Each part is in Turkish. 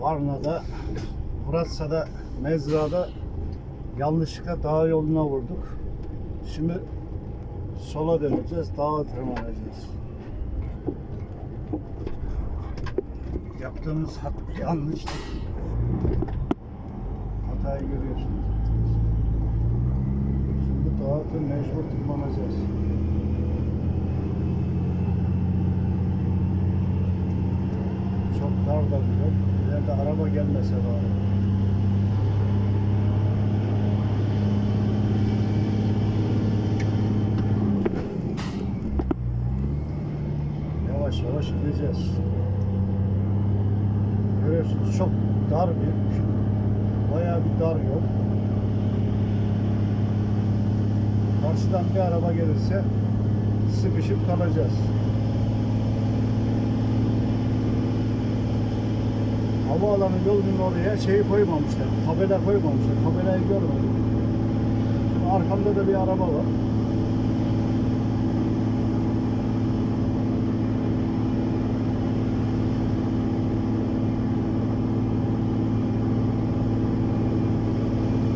Varna'da, Vratsa'da, Mezra'da yanlışlıkla dağ yoluna vurduk. Şimdi sola döneceğiz, dağa tırmanacağız. Yaptığımız hat yanlıştı. Hatayı görüyorsunuz. Şimdi dağa mecbur tırmanacağız. Çok dar da bir yol. İleride araba gelmese bari. Yavaş yavaş gideceğiz. Görüyorsunuz çok dar bir, bayağı bir dar yol. Karşıdan bir araba gelirse sıkışıp kalacağız. Havaalanı yolunun oraya şeyi koymamışlar, tabela koymamışlar. Tabelayı görmedim. Şimdi arkamda da bir araba var.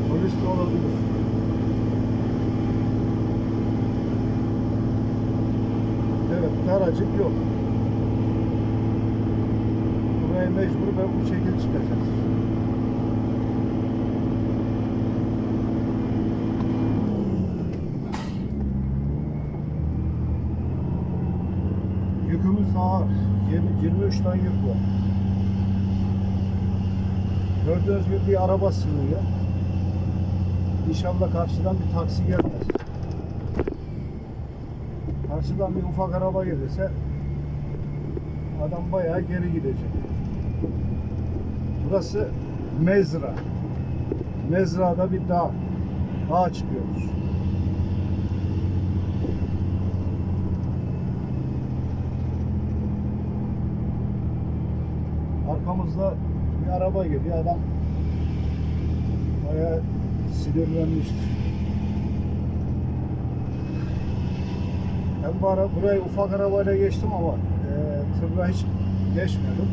Polis. Evet, daracık yok. Mecbur ben bu şekilde çıkacağız. Yükümüz ağır. 20, 23 ton yük var. Gördüğünüz gibi bir araba sığıyor. İnşallah karşıdan bir taksi gelmez. Karşıdan bir ufak araba gelirse adam bayağı geri gidecek. Burası Mezra. Mezra'da bir dağ. Dağa çıkıyoruz. Arkamızda bir araba geliyor. Adam bayağı sinirlenmiştir. Ben bu ara burayı ufak arabayla geçtim ama e, tırla hiç geçmedim.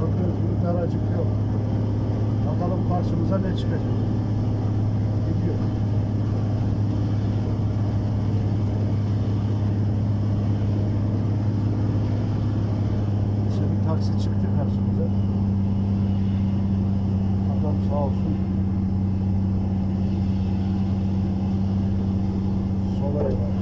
Gördüğünüz gibi daracık yok. Bakalım karşımıza ne çıkacak. Gidiyor. İşte bir taksi çıktı karşımıza. Adam sağ olsun. Sola eyvallah.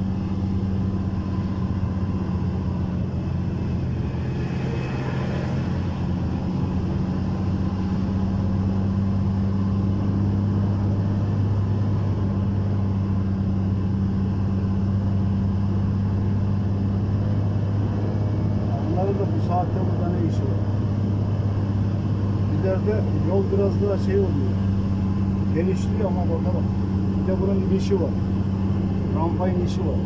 Da bu saatte burada ne işi var? İleride yol biraz daha şey oluyor. Genişliyor ama bakalım. Bir de bunun inişi var. Rampa inişi var.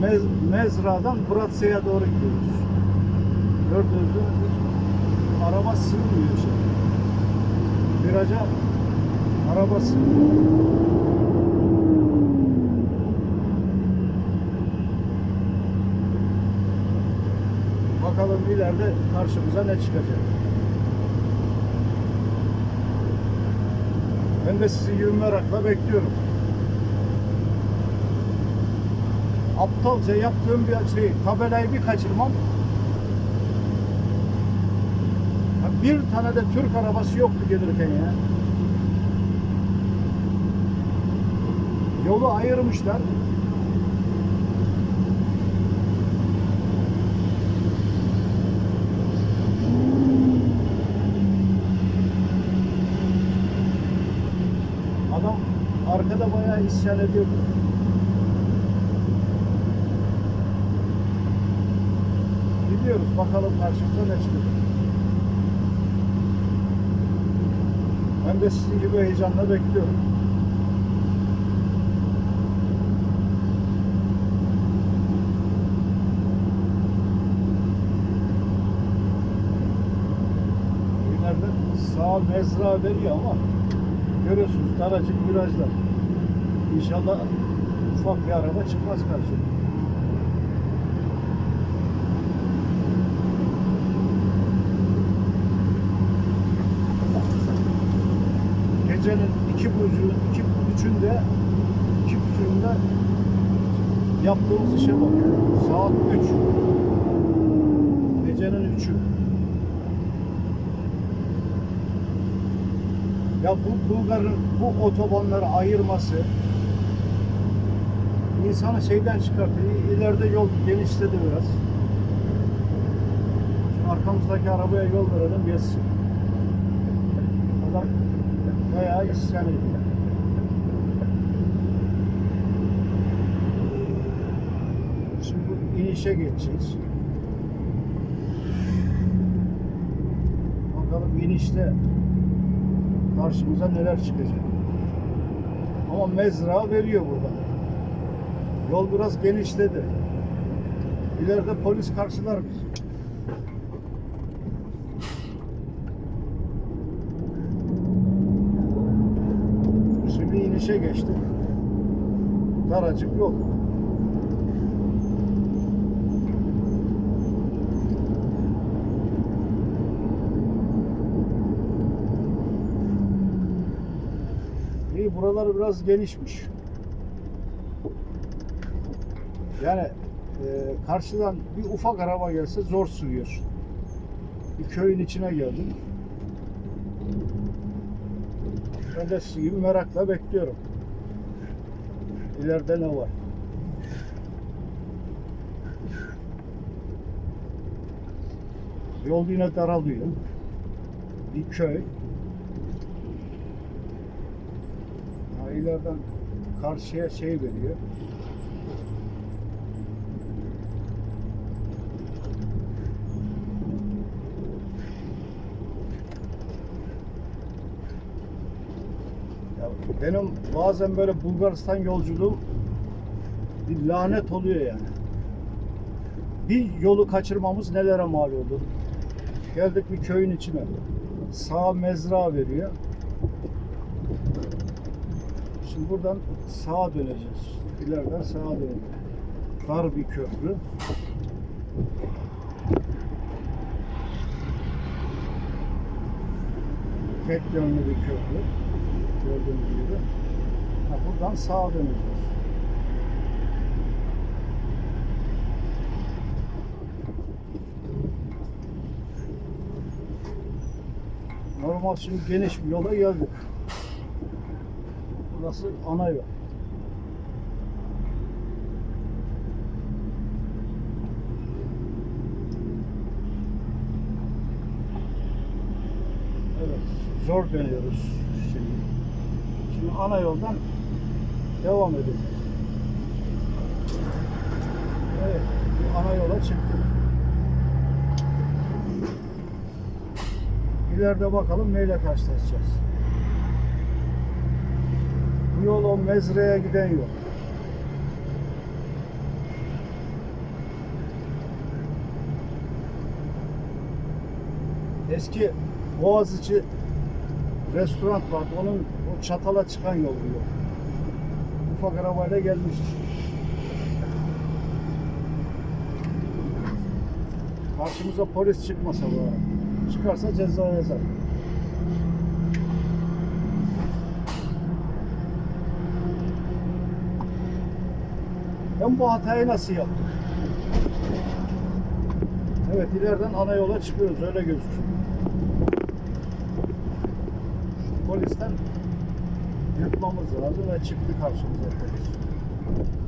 Mez, Mezra'dan Bratsa'ya doğru gidiyoruz. Gördüğünüz gibi araba sığmıyor şey. Viraja araba sığmıyor. Bakalım ileride karşımıza ne çıkacak. Ben de sizi gibi merakla bekliyorum. Aptalca yaptığım bir şey, tabelayı bir kaçırmam. Bir tane de Türk arabası yoktu gelirken ya. Yolu ayırmışlar. Adam arkada bayağı isyan ediyordu. Gidiyoruz bakalım karşımıza ne çıkacak. Ben de sizin gibi heyecanla bekliyorum. Nerede? Sağ mezra veriyor ama Görüyorsunuz daracık virajlar. İnşallah ufak bir araba çıkmaz karşıma. Gecenin iki buçuğu, iki buçuğunda, iki buçuğunda yaptığımız işe bak. Saat üç. Gecenin üçü. Ya bu Bulgar'ın bu otobanları ayırması insanı şeyden çıkartıyor. İleride yol genişledi biraz. Şu arkamızdaki arabaya yol verelim geçsin. Adam bayağı isyan ediyor. Şimdi inişe geçeceğiz. Bakalım inişte karşımıza neler çıkacak. Ama mezra veriyor burada. Yol biraz genişledi. İleride polis karşılar bizi. Şimdi inişe geçtik. Daracık yol. Buralar biraz genişmiş. Yani e, karşıdan bir ufak araba gelse zor sürüyor. Bir köyün içine geldim. Ben de sizin gibi merakla bekliyorum. İleride ne var? Yol yine daralıyor. Bir köy. Ha, ileriden karşıya şey veriyor. Ya benim bazen böyle Bulgaristan yolculuğum bir lanet oluyor yani. Bir yolu kaçırmamız nelere mal oldu. Geldik bir köyün içine. Sağ mezra veriyor. Şimdi buradan sağa döneceğiz. İleriden sağa döneceğiz. Dar bir köprü. Tek yönlü bir köprü. Gördüğünüz gibi. Ha, buradan sağa döneceğiz. Normal şimdi geniş bir yola geldik. Burası ana yol. Evet, zor dönüyoruz şimdi. Şimdi ana yoldan devam edelim. Evet, ana yola çıktık. İleride bakalım neyle karşılaşacağız. Yol o mezreye giden yol. Eski Boğaziçi restoran vardı. Onun o çatala çıkan yol bu yol. Ufak arabayla gelmiştik. Karşımıza polis çıkmasa bu. Çıkarsa ceza yazar. Ben bu hatayı nasıl yaptık? Evet ileriden ana yola çıkıyoruz öyle gözüküyor. Polisten yırtmamız lazım ve çıktı karşımıza polis.